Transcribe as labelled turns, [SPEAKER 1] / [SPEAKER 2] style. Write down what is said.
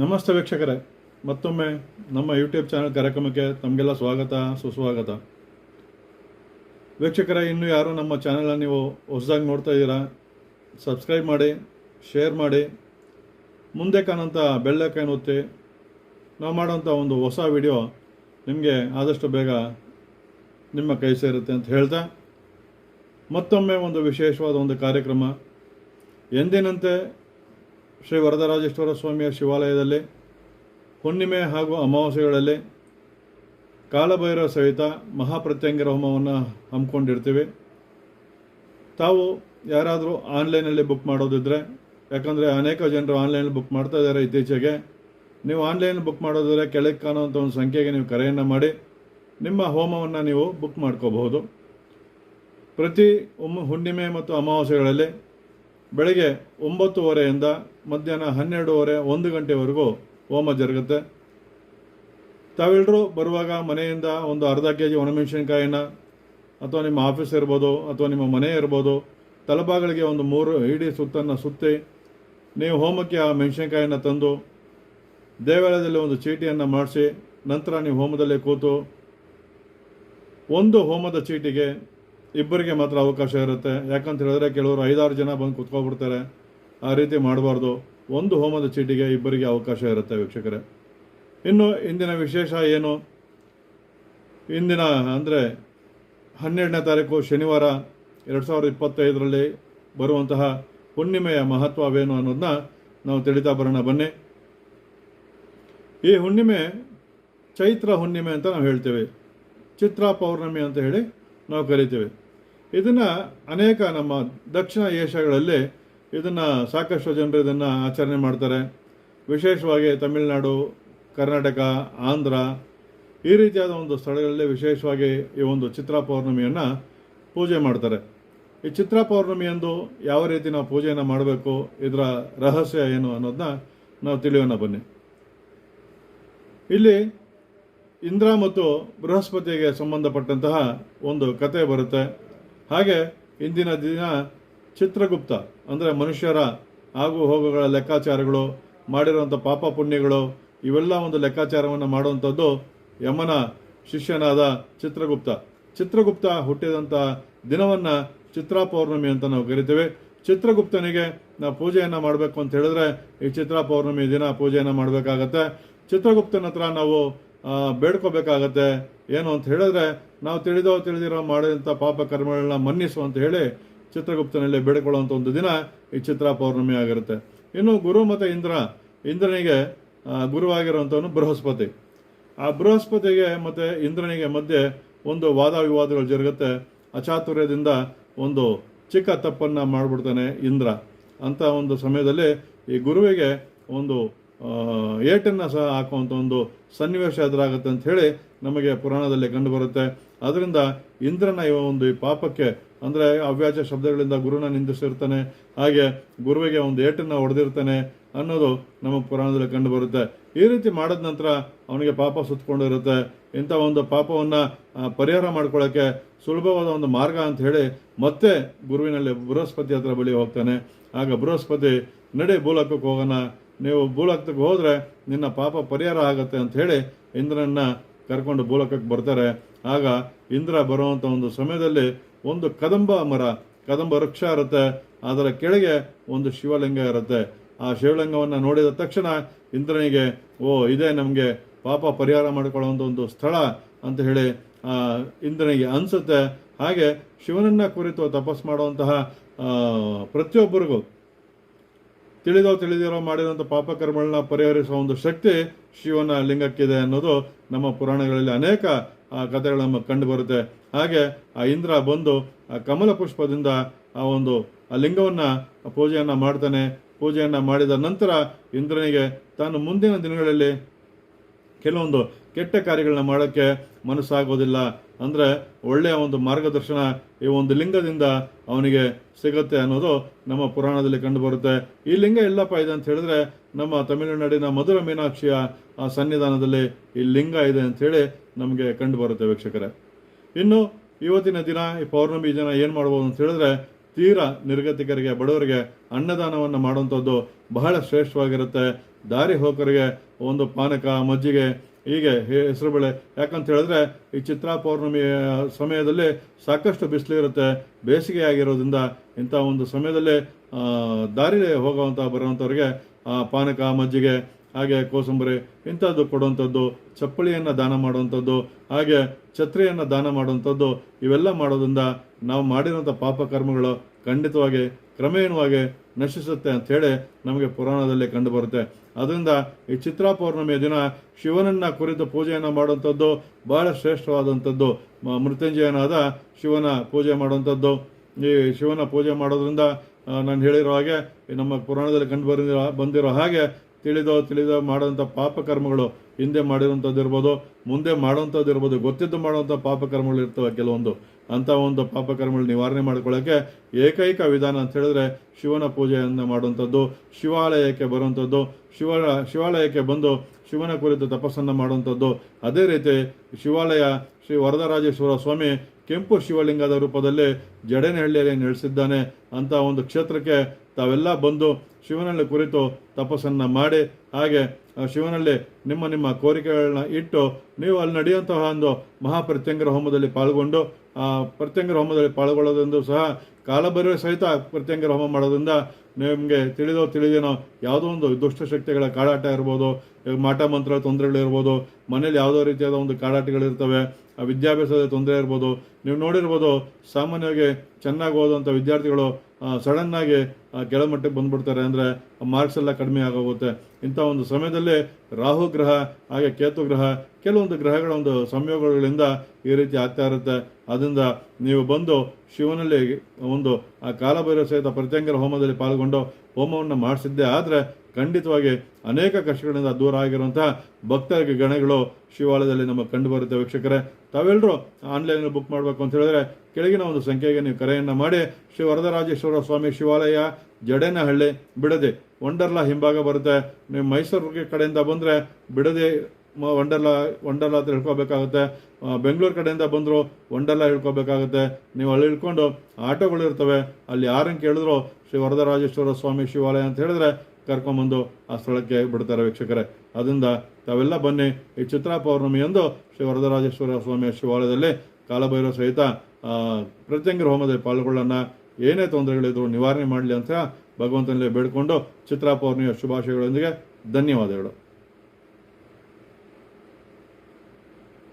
[SPEAKER 1] ನಮಸ್ತೆ ವೀಕ್ಷಕರೇ. ಮತ್ತೊಮ್ಮೆ ನಮ್ಮ ಯೂಟ್ಯೂಬ್ ಚಾನಲ್ ಕಾರ್ಯಕ್ರಮಕ್ಕೆ ತಮಗೆಲ್ಲ ಸ್ವಾಗತ, ಸುಸ್ವಾಗತ. ವೀಕ್ಷಕರೇ, ಇನ್ನೂ ಯಾರು ನಮ್ಮ ಚಾನಲನ್ನು ನೀವು ಹೊಸದಾಗಿ ನೋಡ್ತಾ ಇದ್ದೀರಾ ಸಬ್ಸ್ಕ್ರೈಬ್ ಮಾಡಿ ಶೇರ್ ಮಾಡಿ. ಮುಂದೆ ಕಾಣೋಂಥ ಬೆಳ್ಳೈಕನ್ ಒತ್ತಿ. ನಾವು ಮಾಡೋಂಥ ಒಂದು ಹೊಸ ವಿಡಿಯೋ ನಿಮಗೆ ಆದಷ್ಟು ಬೇಗ ನಿಮ್ಮ ಕೈ ಸೇರುತ್ತೆ ಅಂತ ಹೇಳ್ತಾ. ಮತ್ತೊಮ್ಮೆ ಒಂದು ವಿಶೇಷವಾದ ಒಂದು ಕಾರ್ಯಕ್ರಮ. ಎಂದಿನಂತೆ ಶ್ರೀ ವರದರಾಜೇಶ್ವರ ಸ್ವಾಮಿಯ ಶಿವಾಲಯದಲ್ಲಿ, ಹುಣ್ಣಿಮೆ ಹಾಗೂ ಅಮಾವಾಸ್ಯೆಗಳಲ್ಲಿ ಕಾಲಭೈರವ ಸಹಿತ ಮಹಾಪ್ರತ್ಯಂಗಿರ ಹೋಮವನ್ನು ಹಮ್ಮಿಕೊಂಡಿರ್ತೀವಿ. ತಾವು ಯಾರಾದರೂ ಆನ್ಲೈನಲ್ಲಿ ಬುಕ್ ಮಾಡೋದಿದ್ರೆ, ಯಾಕಂದರೆ ಅನೇಕ ಜನರು ಆನ್ಲೈನಲ್ಲಿ ಬುಕ್ ಮಾಡ್ತಾ ಇದ್ದಾರೆ ಇತ್ತೀಚೆಗೆ. ನೀವು ಆನ್ಲೈನ್ ಬುಕ್ ಮಾಡೋದಿದ್ರೆ ಕೆಳಗೆ ಕಾಣುವಂಥ ಒಂದು ಸಂಖ್ಯೆಗೆ ನೀವು ಕರೆಯನ್ನು ಮಾಡಿ, ನಿಮ್ಮ ಹೋಮವನ್ನು ನೀವು ಬುಕ್ ಮಾಡ್ಕೋಬಹುದು. ಪ್ರತಿ ಹುಣ್ಣಿಮೆ ಮತ್ತು ಅಮಾವಾಸ್ಯೆಗಳಲ್ಲಿ ಬೆಳಗ್ಗೆ ಒಂಬತ್ತುವರೆಯಿಂದ ಮಧ್ಯಾಹ್ನ ಹನ್ನೆರಡೂವರೆ ಒಂದು ಗಂಟೆವರೆಗೂ ಹೋಮ ಜರುಗುತ್ತೆ. ತಾವೆಲ್ಲರೂ ಬರುವಾಗ ಮನೆಯಿಂದ ಒಂದು ಅರ್ಧ ಕೆ ಜಿ ಒಣಮೆಣಸಿನ್ಕಾಯಿನ ಅಥವಾ ನಿಮ್ಮ ಆಫೀಸ್ ಇರ್ಬೋದು ಅಥವಾ ನಿಮ್ಮ ಮನೆ ಇರ್ಬೋದು ತಲಭಾಗಳಿಗೆ ಒಂದು ಮೂರು ಇಡೀ ಸುತ್ತನ್ನು ಸುತ್ತಿ ನೀವು ಹೋಮಕ್ಕೆ ಆ ಮೆಣಸಿನ್ಕಾಯಿನ ತಂದು ದೇವಾಲಯದಲ್ಲಿ ಒಂದು ಚೀಟಿಯನ್ನು ಮಾಡಿಸಿ ನಂತರ ನೀವು ಹೋಮದಲ್ಲಿ ಕೂತು ಒಂದು ಹೋಮದ ಚೀಟಿಗೆ ಇಬ್ಬರಿಗೆ ಮಾತ್ರ ಅವಕಾಶ ಇರುತ್ತೆ. ಯಾಕಂತ ಹೇಳಿದ್ರೆ ಕೆಲವರು ಐದಾರು ಜನ ಬಂದು ಕುತ್ಕೊಬಿಡ್ತಾರೆ. ಆ ರೀತಿ ಮಾಡಬಾರ್ದು. ಒಂದು ಹೋಮದ ಚೀಟಿಗೆ ಇಬ್ಬರಿಗೆ ಅವಕಾಶ ಇರುತ್ತೆ ವೀಕ್ಷಕರೇ. ಇನ್ನು ಇಂದಿನ ವಿಶೇಷ ಏನು? ಇಂದಿನ ಅಂದರೆ ಹನ್ನೆರಡನೇ ತಾರೀಕು ಶನಿವಾರ ಎರಡು ಸಾವಿರದ ಇಪ್ಪತ್ತೈದರಲ್ಲಿ ಬರುವಂತಹ ಹುಣ್ಣಿಮೆಯ ಮಹತ್ವವೇನು ಅನ್ನೋದನ್ನ ನಾವು ತಿಳಿತಾ ಬರೋಣ. ಬನ್ನಿ. ಈ ಹುಣ್ಣಿಮೆ ಚೈತ್ರ ಹುಣ್ಣಿಮೆ ಅಂತ ನಾವು ಹೇಳ್ತೇವೆ. ಚಿತ್ರ ಪೌರ್ಣಮಿ ಅಂತ ಹೇಳಿ ನಾವು ಕರಿತೇವೆ. ಇದನ್ನು ಅನೇಕ ನಮ್ಮ ದಕ್ಷಿಣ ಏಷ್ಯಾಗಳಲ್ಲಿ ಇದನ್ನು ಸಾಕಷ್ಟು ಜನರು ಇದನ್ನು ಆಚರಣೆ ಮಾಡ್ತಾರೆ. ವಿಶೇಷವಾಗಿ ತಮಿಳುನಾಡು, ಕರ್ನಾಟಕ, ಆಂಧ್ರ ಈ ರೀತಿಯಾದ ಒಂದು ಸ್ಥಳಗಳಲ್ಲಿ ವಿಶೇಷವಾಗಿ ಈ ಒಂದು ಚಿತ್ರ ಪೌರ್ಣಮಿಯನ್ನು ಪೂಜೆ ಮಾಡ್ತಾರೆ. ಈ ಚಿತ್ರ ಪೌರ್ಣಮಿಯಂದು ಯಾವ ರೀತಿ ನಾವು ಪೂಜೆಯನ್ನು ಮಾಡಬೇಕು, ಇದರ ರಹಸ್ಯ ಏನು ಅನ್ನೋದನ್ನ ನಾವು ತಿಳಿಯೋಣ ಬನ್ನಿ. ಇಲ್ಲಿ ಇಂದ್ರ ಮತ್ತು ಬೃಹಸ್ಪತಿಗೆ ಸಂಬಂಧಪಟ್ಟಂತಹ ಒಂದು ಕತೆ ಬರುತ್ತೆ. ಹಾಗೆ ಇಂದಿನ ದಿನ ಚಿತ್ರಗುಪ್ತ, ಅಂದರೆ ಮನುಷ್ಯರ ಆಗು ಹೋಗುಗಳ ಲೆಕ್ಕಾಚಾರಗಳು, ಮಾಡಿರುವಂಥ ಪಾಪ ಪುಣ್ಯಗಳು, ಇವೆಲ್ಲ ಒಂದು ಲೆಕ್ಕಾಚಾರವನ್ನು ಮಾಡುವಂಥದ್ದು ಯಮನ ಶಿಷ್ಯನಾದ ಚಿತ್ರಗುಪ್ತ. ಚಿತ್ರಗುಪ್ತ ಹುಟ್ಟಿದಂಥ ದಿನವನ್ನು ಚಿತ್ರಾ ಪೌರ್ಣಮಿ ಅಂತ ನಾವು ಕರಿತೇವೆ. ಚಿತ್ರಗುಪ್ತನಿಗೆ ನಾವು ಪೂಜೆಯನ್ನು ಮಾಡಬೇಕು ಅಂತ ಹೇಳಿದ್ರೆ ಈ ಚಿತ್ರಾ ಪೌರ್ಣಮಿ ದಿನ ಪೂಜೆಯನ್ನು ಮಾಡಬೇಕಾಗತ್ತೆ. ಚಿತ್ರಗುಪ್ತನ ಹತ್ರ ನಾವು ಬೇಡ್ಕೋಬೇಕಾಗತ್ತೆ. ಏನು ಅಂತ ಹೇಳಿದ್ರೆ, ನಾವು ತಿಳಿದೋ ತಿಳಿದಿರೋ ಮಾಡಿದಂಥ ಪಾಪ ಕರ್ಮಗಳನ್ನ ಮನ್ನಿಸು ಅಂತ ಹೇಳಿ ಚಿತ್ರಗುಪ್ತನಲ್ಲಿ ಬೇಡಿಕೊಳ್ಳುವಂಥ ಒಂದು ದಿನ ಈ ಚಿತ್ರ ಪೌರ್ಣಮಿ ಆಗಿರುತ್ತೆ. ಇನ್ನು ಗುರು ಮತ್ತು ಇಂದ್ರ, ಇಂದ್ರನಿಗೆ ಗುರುವಾಗಿರುವಂಥವನು ಬೃಹಸ್ಪತಿ. ಆ ಬೃಹಸ್ಪತಿಗೆ ಮತ್ತು ಇಂದ್ರನಿಗೆ ಮಧ್ಯೆ ಒಂದು ವಾದ ವಿವಾದಗಳು ಜರುಗುತ್ತೆ. ಅಚಾತುರ್ಯದಿಂದ ಒಂದು ಚಿಕ್ಕ ತಪ್ಪನ್ನು ಮಾಡಿಬಿಡ್ತಾನೆ ಇಂದ್ರ. ಅಂತ ಒಂದು ಸಮಯದಲ್ಲಿ ಈ ಗುರುವಿಗೆ ಒಂದು ಏಟನ್ನು ಸಹ ಹಾಕುವಂಥ ಒಂದು ಸನ್ನಿವೇಶ ಎದುರಾಗುತ್ತೆ ಅಂತ ಹೇಳಿ ನಮಗೆ ಪುರಾಣದಲ್ಲಿ ಕಂಡು ಬರುತ್ತೆ ಅದರಿಂದ ಇಂದ್ರನ ಇವ ಒಂದು ಈ ಪಾಪಕ್ಕೆ ಅಂದರೆ ಅವ್ಯಾಜ ಶಬ್ದಗಳಿಂದ ಗುರುನ ನಿಂದಿಸಿರ್ತಾನೆ, ಹಾಗೆ ಗುರುವಿಗೆ ಒಂದು ಏಟನ್ನು ಹೊಡೆದಿರ್ತಾನೆ ಅನ್ನೋದು ನಮ್ಮ ಪುರಾಣದಲ್ಲಿ ಕಂಡು ಬರುತ್ತೆ ಈ ರೀತಿ ಮಾಡಿದ ನಂತರ ಅವನಿಗೆ ಪಾಪ ಸುತ್ತಕೊಂಡಿರುತ್ತೆ ಇಂಥ ಒಂದು ಪಾಪವನ್ನು ಪರಿಹಾರ ಮಾಡ್ಕೊಳ್ಳೋಕ್ಕೆ ಸುಲಭವಾದ ಒಂದು ಮಾರ್ಗ ಅಂತ ಹೇಳಿ ಮತ್ತೆ ಗುರುವಿನಲ್ಲಿ ಬೃಹಸ್ಪತಿ ಹತ್ರ ಬಳಿ ಹೋಗ್ತಾನೆ. ಆಗ ಬೃಹಸ್ಪತಿ ನಡೆ ಭೂಲೋಕಕ್ಕೆ ಹೋಗೋಣ ನೀವು ಭೂಲೋಕಕ್ಕೆ ಹೋದರೆ ನಿನ್ನ ಪಾಪ ಪರಿಹಾರ ಆಗುತ್ತೆ ಅಂತ ಹೇಳಿ ಇಂದ್ರನ್ನ ಕರ್ಕೊಂಡು ಭೂಲೋಕಕ್ಕೆ ಬರ್ತಾರೆ. ಆಗ ಇಂದ್ರ ಬರುವಂಥ ಒಂದು ಸಮಯದಲ್ಲಿ ಒಂದು ಕದಂಬ ಮರ ಕದಂಬ ವೃಕ್ಷ ಇರುತ್ತೆ. ಅದರ ಕೆಳಗೆ ಒಂದು ಶಿವಲಿಂಗ ಇರುತ್ತೆ. ಆ ಶಿವಲಿಂಗವನ್ನು ನೋಡಿದ ತಕ್ಷಣ ಇಂದ್ರನಿಗೆ, ಓ, ಇದೇ ನಮಗೆ ಪಾಪ ಪರಿಹಾರ ಮಾಡಿಕೊಳ್ಳುವಂಥ ಒಂದು ಸ್ಥಳ ಅಂತ ಹೇಳಿ ಇಂದ್ರನಿಗೆ ಅನಿಸುತ್ತೆ. ಹಾಗೆ ಶಿವನನ್ನ ಕುರಿತು ತಪಸ್ ಮಾಡುವಂತಹ ಪ್ರತಿಯೊಬ್ಬರಿಗೂ ತಿಳಿದೋ ತಿಳಿದಿರೋ ಮಾಡಿದಂಥ ಪಾಪಕರ್ಮಗಳನ್ನ ಪರಿಹರಿಸುವ ಒಂದು ಶಕ್ತಿ ಶಿವನ ಲಿಂಗಕ್ಕಿದೆ ಅನ್ನೋದು ನಮ್ಮ ಪುರಾಣಗಳಲ್ಲಿ ಅನೇಕ ಕಥೆಗಳು ನಮಗೆ ಕಂಡು ಬರುತ್ತೆ. ಹಾಗೆ ಆ ಇಂದ್ರ ಬಂದು ಆ ಕಮಲ ಪುಷ್ಪದಿಂದ ಆ ಒಂದು, ಆ ಲಿಂಗವನ್ನು ಪೂಜೆಯನ್ನು ಮಾಡ್ತಾನೆ. ಪೂಜೆಯನ್ನು ಮಾಡಿದ ನಂತರ ಇಂದ್ರನಿಗೆ ತಾನು ಮುಂದಿನ ದಿನಗಳಲ್ಲಿ ಕೆಲವೊಂದು ಕೆಟ್ಟ ಕಾರ್ಯಗಳನ್ನ ಮಾಡೋಕ್ಕೆ ಮನಸ್ಸಾಗೋದಿಲ್ಲ. ಅಂದರೆ ಒಳ್ಳೆಯ ಒಂದು ಮಾರ್ಗದರ್ಶನ ಈ ಒಂದು ಲಿಂಗದಿಂದ ಅವನಿಗೆ ಸಿಗುತ್ತೆ ಅನ್ನೋದು ನಮ್ಮ ಪುರಾಣದಲ್ಲಿ ಕಂಡುಬರುತ್ತೆ. ಈ ಲಿಂಗ ಎಲ್ಲಪ್ಪ ಇದೆ ಅಂತ ಹೇಳಿದ್ರೆ ನಮ್ಮ ತಮಿಳುನಾಡಿನ ಮಧುರ ಮೀನಾಕ್ಷಿಯ ಆ ಸನ್ನಿಧಾನದಲ್ಲಿ ಈ ಲಿಂಗ ಇದೆ ಅಂತ ಹೇಳಿ ನಮಗೆ ಕಂಡುಬರುತ್ತೆ ವೀಕ್ಷಕರೇ. ಇನ್ನು ಇವತ್ತಿನ ದಿನ, ಈ ಪೌರ್ಣಮಿ ದಿನ ಏನು ಮಾಡ್ಬೋದು ಅಂತ ಹೇಳಿದ್ರೆ ತೀರಾ ನಿರ್ಗತಿಕರಿಗೆ, ಬಡವರಿಗೆ ಅನ್ನದಾನವನ್ನು ಮಾಡುವಂಥದ್ದು ಬಹಳ ಶ್ರೇಷ್ಠವಾಗಿರುತ್ತೆ. ದಾರಿ ಹೋಕರಿಗೆ ಒಂದು ಪಾನಕ, ಮಜ್ಜಿಗೆ ಹೀಗೆ ಹೆಸರು ಬೆಳೆ. ಯಾಕಂತ ಹೇಳಿದ್ರೆ ಈ ಚಿತ್ರಾ ಪೌರ್ಣಮಿಯ ಸಮಯದಲ್ಲಿ ಸಾಕಷ್ಟು ಬಿಸಿಲು ಇರುತ್ತೆ, ಬೇಸಿಗೆ ಆಗಿರೋದ್ರಿಂದ ಇಂಥ ಒಂದು ಸಮಯದಲ್ಲಿ ದಾರಿ ಹೋಗುವಂಥ ಬರುವಂಥವ್ರಿಗೆ ಪಾನಕ, ಮಜ್ಜಿಗೆ, ಹಾಗೆ ಕೋಸಂಬರಿ ಇಂಥದ್ದು ಕೊಡುವಂಥದ್ದು ಚಪ್ಪಳಿಯನ್ನು ದಾನ ಮಾಡುವಂಥದ್ದು, ಹಾಗೆ ಛತ್ರಿಯನ್ನು ದಾನ ಮಾಡುವಂಥದ್ದು, ಇವೆಲ್ಲ ಮಾಡೋದ್ರಿಂದ ನಾವು ಮಾಡಿರುವಂಥ ಪಾಪ ಕರ್ಮಗಳು ಖಂಡಿತವಾಗಿ ಕ್ರಮೇಣವಾಗಿ ನಶಿಸುತ್ತೆ ಹೇಳಿ ನಮಗೆ ಪುರಾಣದಲ್ಲಿ ಕಂಡುಬರುತ್ತೆ ಅದರಿಂದ ಈ ಚಿತ್ರಾ ಪೌರ್ಣಮಿಯ ದಿನ ಶಿವನನ್ನ ಕುರಿತು ಪೂಜೆಯನ್ನು ಮಾಡುವಂಥದ್ದು ಬಹಳ ಶ್ರೇಷ್ಠವಾದಂಥದ್ದು. ಮೃತ್ಯುಂಜಯನಾದ ಶಿವನ ಪೂಜೆ ಮಾಡುವಂಥದ್ದು. ಈ ಶಿವನ ಪೂಜೆ ಮಾಡೋದ್ರಿಂದ ನಾನು ಹೇಳಿರೋ ಹಾಗೆ ನಮ್ಮ ಪುರಾಣದಲ್ಲಿ ಕಂಡು ಬಂದಿರೋ ಬಂದಿರೋ ಹಾಗೆ ತಿಳಿದೋ ತಿಳಿದೋ ಮಾಡುವಂಥ ಪಾಪಕರ್ಮಗಳು ಹಿಂದೆ ಮಾಡಿರುವಂಥದ್ದು ಇರ್ಬೋದು ಮುಂದೆ ಮಾಡುವಂಥದ್ದು ಇರ್ಬೋದು ಗೊತ್ತಿದ್ದು ಮಾಡುವಂಥ ಪಾಪಕರ್ಮಗಳು ಇರ್ತವೆ ಕೆಲವೊಂದು. ಅಂಥ ಒಂದು ಪಾಪಕರ್ಮಗಳು ನಿವಾರಣೆ ಮಾಡ್ಕೊಳ್ಳೋಕ್ಕೆ ಏಕೈಕ ವಿಧಾನ ಅಂತ ಹೇಳಿದ್ರೆ ಶಿವನ ಪೂಜೆಯನ್ನು ಮಾಡುವಂಥದ್ದು, ಶಿವಾಲಯಕ್ಕೆ ಬರುವಂಥದ್ದು, ಶಿವ, ಶಿವಾಲಯಕ್ಕೆ ಬಂದು ಶಿವನ ಕುರಿತು ತಪಸ್ಸನ್ನು ಮಾಡುವಂಥದ್ದು. ಅದೇ ರೀತಿ ಶಿವಾಲಯ ಶ್ರೀ ವರದರಾಜೇಶ್ವರ ಸ್ವಾಮಿ ಕೆಂಪು ಶಿವಲಿಂಗದ ರೂಪದಲ್ಲಿ ಜಡೇನಹಳ್ಳಿಯಲ್ಲಿ ನೆಲೆಸಿದ್ದಾನೆ. ಅಂತ ಒಂದು ಕ್ಷೇತ್ರಕ್ಕೆ ತಾವೆಲ್ಲ ಬಂದು ಶಿವನಲ್ಲಿ ಕುರಿತು ತಪಸ್ಸನ್ನು ಮಾಡಿ, ಹಾಗೆ ಶಿವನಲ್ಲಿ ನಿಮ್ಮ ನಿಮ್ಮ ಕೋರಿಕೆಗಳನ್ನ ಇಟ್ಟು ನೀವು ಅಲ್ಲಿ ನಡೆಯುವಂತಹ ಒಂದು ಮಹಾಪ್ರತ್ಯಂಗರ ಹೋಮದಲ್ಲಿ ಪಾಲ್ಗೊಂಡು, ಆ, ಪ್ರತ್ಯಂಗರ ಹೋಮದಲ್ಲಿ ಪಾಲ್ಗೊಳ್ಳೋದೆಂದು ಸಹ ಕಾಲಭೈರವ ಸಹಿತ ಪ್ರತ್ಯಂಗರ ಹೋಮ ಮಾಡೋದ್ರಿಂದ ನಿಮಗೆ ತಿಳಿದೋ ತಿಳಿದೇನೋ ಯಾವುದೋ ಒಂದು ದುಷ್ಟಶಕ್ತಿಗಳ ಕಾಡಾಟ ಇರ್ಬೋದು, ಮಾಟ ಮಂತ್ರ ತೊಂದರೆಗಳಿರ್ಬೋದು ಮನೇಲಿ ಯಾವುದೋ ರೀತಿಯಾದ ಒಂದು ಕಾಡಾಟಗಳಿರ್ತವೆ ವಿದ್ಯಾಭ್ಯಾಸದ ತೊಂದರೆ ಇರ್ಬೋದು, ನೀವು ನೋಡಿರ್ಬೋದು ಸಾಮಾನ್ಯವಾಗಿ ಚೆನ್ನಾಗಿ ಓದುವಂಥ ವಿದ್ಯಾರ್ಥಿಗಳು ಸಡನ್ನಾಗಿ ಕೆಳಮಟ್ಟಕ್ಕೆ ಬಂದ್ಬಿಡ್ತಾರೆ ಅಂದರೆ ಮಾರ್ಕ್ಸ್ ಎಲ್ಲ ಕಡಿಮೆ ಆಗೋಗುತ್ತೆ. ಇಂಥ ಒಂದು ಸಮಯದಲ್ಲಿ ರಾಹು ಗ್ರಹ, ಹಾಗೆ ಕೇತು ಗ್ರಹ, ಕೆಲವೊಂದು ಗ್ರಹಗಳ ಒಂದು ಸಂಯೋಗಗಳಿಂದ ಈ ರೀತಿ ಆಗ್ತಾ ಇರುತ್ತೆ. ಅದರಿಂದ ನೀವು ಬಂದು ಶಿವನಲ್ಲಿ ಒಂದು, ಆ ಸಹಿತ ಪ್ರತ್ಯಂಗರ ಹೋಮದಲ್ಲಿ ಪಾಲ್ಗೊಂಡು ಹೋಮವನ್ನು ಮಾಡಿಸಿದ್ದೆ ಆದರೆ ಖಂಡಿತವಾಗಿ ಅನೇಕ ಕಷ್ಟಗಳಿಂದ ದೂರ ಆಗಿರುವಂತಹ ಭಕ್ತರಿಗೆ ಗಣಗಳು ಶಿವಾಲಯದಲ್ಲಿ ನಮಗೆ ಕಂಡು ಬರುತ್ತೆ ವೀಕ್ಷಕರೇ. ತಾವೆಲ್ಲರೂ ಆನ್ಲೈನಲ್ಲಿ ಬುಕ್ ಮಾಡಬೇಕು ಅಂತ ಹೇಳಿದ್ರೆ ಕೆಳಗಿನ ಒಂದು ಸಂಖ್ಯೆಗೆ ನೀವು ಕರೆಯನ್ನು ಮಾಡಿ ಶ್ರೀ ವರದರಾಜೇಶ್ವರ ಸ್ವಾಮಿ ಶಿವಾಲಯ, ಜಡೇನಹಳ್ಳಿ ಬಿಡದೆ. ವಂಡರ್ಲಾ ಹಿಂಭಾಗ ಬರುತ್ತೆ. ನೀವು ಮೈಸೂರು ಕಡೆಯಿಂದ ಬಂದರೆ ಬಿಡದೆ ವಂಡರ್ಲಾ ವಂಡರ್ಲಾ ಹತ್ರ ಹಿಡ್ಕೋಬೇಕಾಗುತ್ತೆ ಬೆಂಗಳೂರು ಕಡೆಯಿಂದ ಬಂದರು ವಂಡರ್ಲಾ ಹಿಡ್ಕೋಬೇಕಾಗುತ್ತೆ ನೀವು ಅಲ್ಲಿ ಇಳ್ಕೊಂಡು ಆಟೋಗಳು ಇರ್ತವೆ ಅಲ್ಲಿ ಯಾರನ್ನು ಕೇಳಿದ್ರು ಶ್ರೀ ವರದರಾಜೇಶ್ವರ ಸ್ವಾಮಿ ಶಿವಾಲಯ ಅಂತ ಹೇಳಿದ್ರೆ ಕರ್ಕೊಂಬಂದು ಆ ಸ್ಥಳಕ್ಕೆ ಬಿಡ್ತಾರೆ ವೀಕ್ಷಕರೇ. ಅದರಿಂದ ತಾವೆಲ್ಲ ಬನ್ನಿ ಈ ಚಿತ್ರ ಪೌರ್ಣಮಿಯಂದು ಶ್ರೀ ವರದರಾಜೇಶ್ವರ ಸ್ವಾಮಿಯ ಶಿವಾಲಯದಲ್ಲಿ ಕಾಲಭೈರವ ಸಹಿತ ಪ್ರತ್ಯಂಗರ ಹೋಮದಲ್ಲಿ ಪಾಲ್ಗೊಳ್ಳೋಣ. ಏನೇ ತೊಂದರೆಗಳಿದ್ರು ನಿವಾರಣೆ ಮಾಡಲಿ ಅಂತ ಭಗವಂತನಲ್ಲಿ ಬೇಡಿಕೊಂಡು ಚಿತ್ರಾಪೌರ್ಣಿಯ ಶುಭಾಶಯಗಳೊಂದಿಗೆ ಧನ್ಯವಾದಗಳು.